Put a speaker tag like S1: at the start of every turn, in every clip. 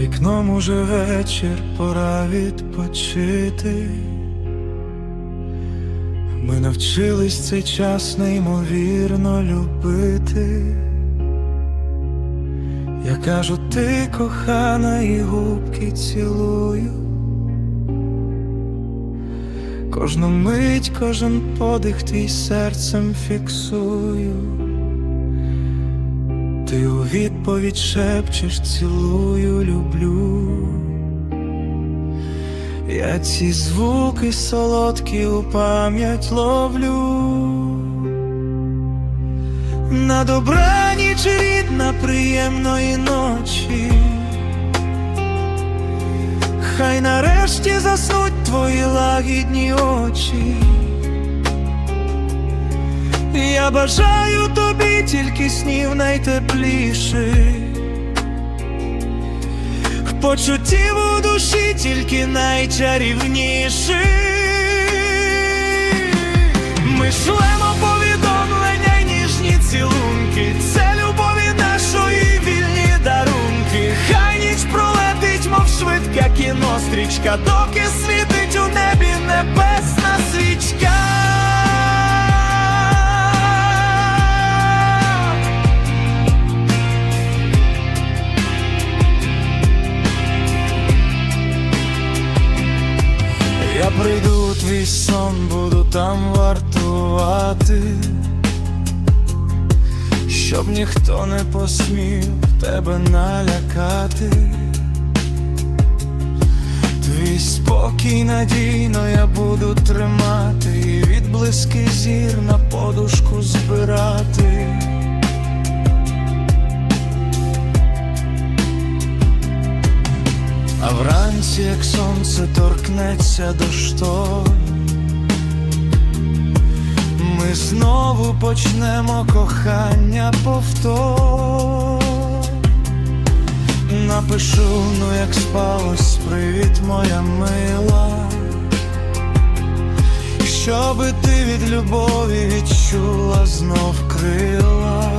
S1: вікном уже вечір, пора відпочити. Ми навчились цей час неймовірно любити. Я кажу, ти кохана, і губки цілую. Кожну мить, кожен подих твій серцем фіксую. Ти у відповідь шепчеш, цілую, люблю. Я ці звуки солодкі у пам'ять ловлю. На добраніч, рідна, приємної ночі. Хай нарешті заснуть твої лагідні очі. Я бажаю тобі тільки снів найтепліших, почуттів у душі тільки найчарівніших. Ми шлемо повідомлення й ніжні цілунки. Це любові нашої вільні дарунки. Хай ніч пролетить, мов швидка кінострічка, доки світить у небі небесна свічка. Твій сон, буду там вартувати, щоб ніхто не посмів тебе налякати. Твій спокій надійно я буду тримати і відблиски зір на подушку збирати. А вранці, як сонце торкнеться до ми знову почнемо кохання повтор. Напишу, ну як спалось, привіт, моя мила, щоби ти від любові відчула знов крила.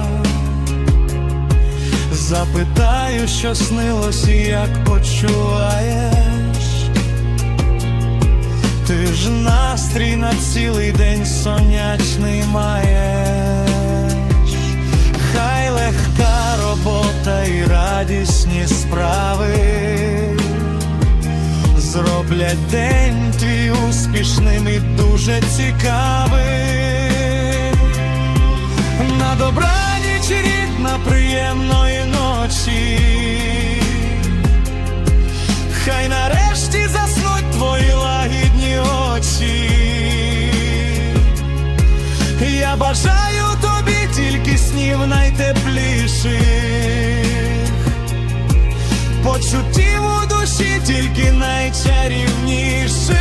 S1: Запитаю, що снилось і як почуваєш. Ти ж настрій на цілий день сонячний маєш. Хай легка робота і радісні справи зроблять день твій успішним і дуже цікавим. На добраніч, рідна, приємної бажаю тобі тільки снів найтепліших, почуттів у душі тільки найчарівніших.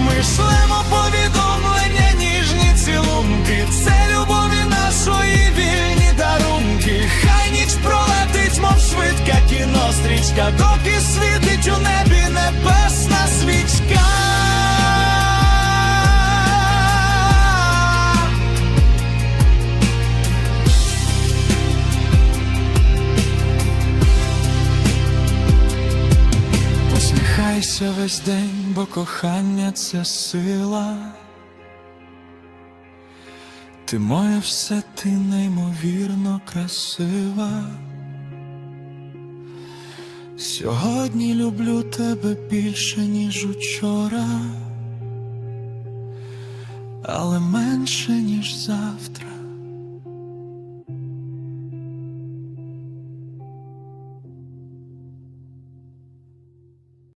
S1: Ми шлемо повідомлення, ніжні цілунки. Це любові нашої вільні дарунки. Хай ніч пролетить, мов швидка кінострічка, доки світить у небі Посміхайся весь день, бо кохання це сила. Ти моє все, ти неймовірно красива. Сьогодні люблю тебе більше, ніж учора, але менше, ніж завтра.